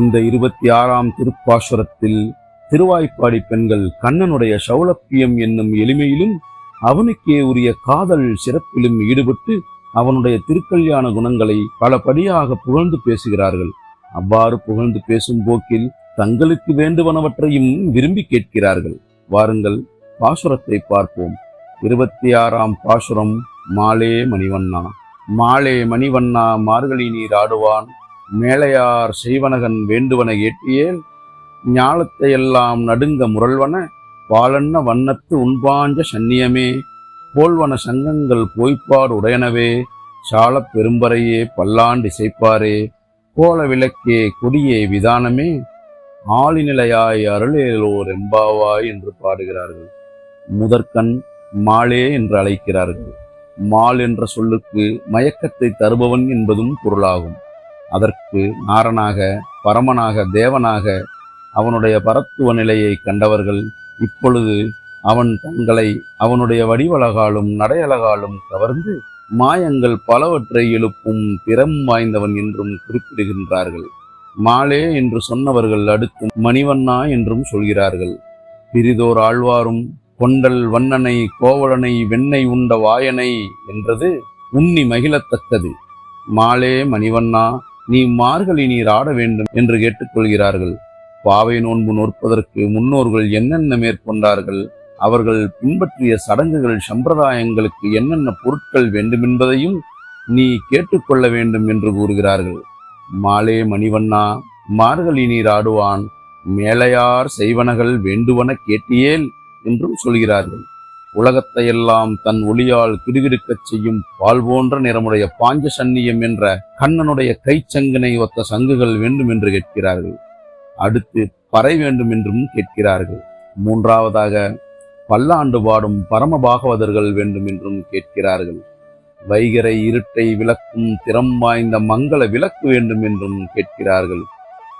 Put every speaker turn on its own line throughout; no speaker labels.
இந்த இருபத்தி ஆறாம் திருப்பாசுரத்தில் திருவாய்ப்பாடி பெண்கள் கண்ணனுடைய சௌலப்பியம் என்னும் எளிமையிலும் அவனுக்கே உரிய காதல் சிறப்பிலும் ஈடுபட்டு அவனுடைய திருக்கல்யாண குணங்களை பலபடியாக புகழ்ந்து பேசுகிறார்கள். அவ்வாறு புகழ்ந்து பேசும் போக்கில் தங்களுக்கு வேண்டுவனவற்றையும் விரும்பி கேட்கிறார்கள். வாருங்கள் பாசுரத்தை பார்ப்போம். இருபத்தி ஆறாம் பாசுரம் மாலே மணிவண்ணா. மாலே மணிவண்ணா மார்கழி நீர் ஆடுவான். மேலையார் செய்வனகன் வேண்டுவன ஞாலத்தை எல்லாம் நடுங்க முரள்வன பாலன்ன வண்ணத்து உண்பாஞ்ச சன்னியமே போல்வன சங்கங்கள் போய்ப்பார் உடையனவே சாலப் பெரும்பறையே பல்லாண்டு இசைப்பாரே கோல விளக்கே கொடியே விதானமே ஆளிநிலையாய் அருளேலோர் எம்பாவாய் என்று பாடுகிறார்கள். முதற்கண் மாலே என்று அழைக்கிறார்கள். மால் என்ற சொல்லுக்கு மயக்கத்தை தருபவன் என்பதும் பொருளாகும். அதற்கு நாரனாக பரமனாக தேவனாக அவனுடைய பரத்துவ நிலையை கண்டவர்கள் இப்பொழுது அவன் தங்களை அவனுடைய வடிவழகாலும் நடையழகாலும் கவர்ந்து மாயங்கள் பலவற்றை எழுப்பும் திறம் வாய்ந்தவன் என்றும் குறிப்பிடுகின்றார்கள். மாலே என்று சொன்னவர்கள் அடுத்து மணிவண்ணா என்றும் சொல்கிறார்கள். பிரிதோர் ஆழ்வாரும் கொண்டல் வண்ணனை கோவலனை வெண்ணெய் உண்ட வாயனை என்றது உன்னி மகிழத்தக்கது. மாலே மணிவண்ணா நீ மார்கழி நீர் ஆட வேண்டும் என்று கேட்டுக்கொள்கிறார்கள். பாவை நோன்பு நோற்பதற்கு முன்னோர்கள் என்னென்ன மேற்கொண்டார்கள்? அவர்கள் பின்பற்றிய சடங்குகள் சம்பிரதாயங்களுக்கு என்னென்ன பொருட்கள் வேண்டுமென்பதையும் நீ கேட்டுக்கொள்ள வேண்டும் என்று கூறுகிறார்கள். மாலே மணிவண்ணா மார்கழி நீர் ஆடுவான். மேலையார் செய்வனகள் வேண்டுவன கேட்டியேல் என்றும் சொல்கிறார்கள். உலகத்தையெல்லாம் தன் ஒளியால் கிடுகிடுக்கச் செய்யும் பால் போன்ற நிறமுடைய பாஞ்ச சன்னியம் என்ற கண்ணனுடைய கைச்சங்கினை ஒத்த சங்குகள் வேண்டும் என்று கேட்கிறார்கள். அடுத்து பறை வேண்டும் என்றும் கேட்கிறார்கள். மூன்றாவதாக பல்லாண்டு பாடும் பரம பாகவதர்கள் வேண்டும் என்றும் கேட்கிறார்கள். வைகரை இருட்டை விளக்கும் திறம் வாய்ந்த மங்கள விளக்கு வேண்டும் என்றும் கேட்கிறார்கள்.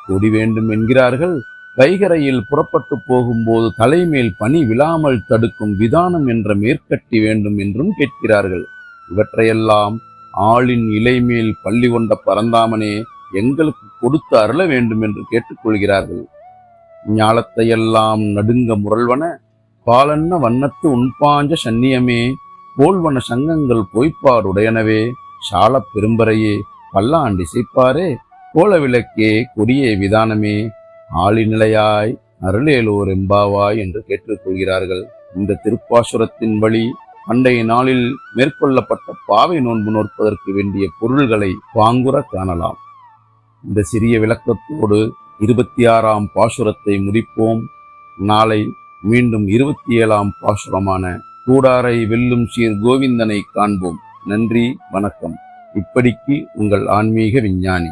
கொடி வேண்டும் என்கிறார்கள். கைகரையில் புறப்பட்டு போகும்போது தலைமேல் பனி விழாமல் தடுக்கும் விதானம் என்ற மேற்கட்டி வேண்டும் என்றும் கேட்கிறார்கள். இவற்றையெல்லாம் ஆளின் இலைமேல் பள்ளி கொண்ட பரந்தாமனே எங்களுக்கு கொடுத்து அருள வேண்டும் என்று கேட்டுக்கொள்கிறார்கள். ஞாலத்தையெல்லாம் நடுங்க முரள்வன பாலன்ன வண்ணத்து உண்பாஞ்ச சன்னியமே போல்வன சங்கங்கள் பொய்ப்பாடுடையனவே சாலப் பெரும்பறையே பல்லாண்டி இசைப்பாரே கோல விளக்கே கொடியே விதானமே ஆளிநிலையாய் அருளேலோர் எம்பாவாய் என்று கேட்டுக்கொள்கிறார்கள். இந்த திருப்பாசுரத்தின் வழி பண்டைய நாளில் மேற்கொள்ளப்பட்ட பாவை நோன்பு நோற்பதற்கு வேண்டிய பொருள்களை வாங்குற காணலாம். இந்த சிறிய விளக்கத்தோடு இருபத்தி ஆறாம் பாசுரத்தை முடிப்போம். நாளை மீண்டும் இருபத்தி ஏழாம் பாசுரமான கூடாரை வெல்லும் சீர் கோவிந்தனை காண்போம். நன்றி வணக்கம். இப்படிக்கு உங்கள் ஆன்மீக விஞ்ஞானி.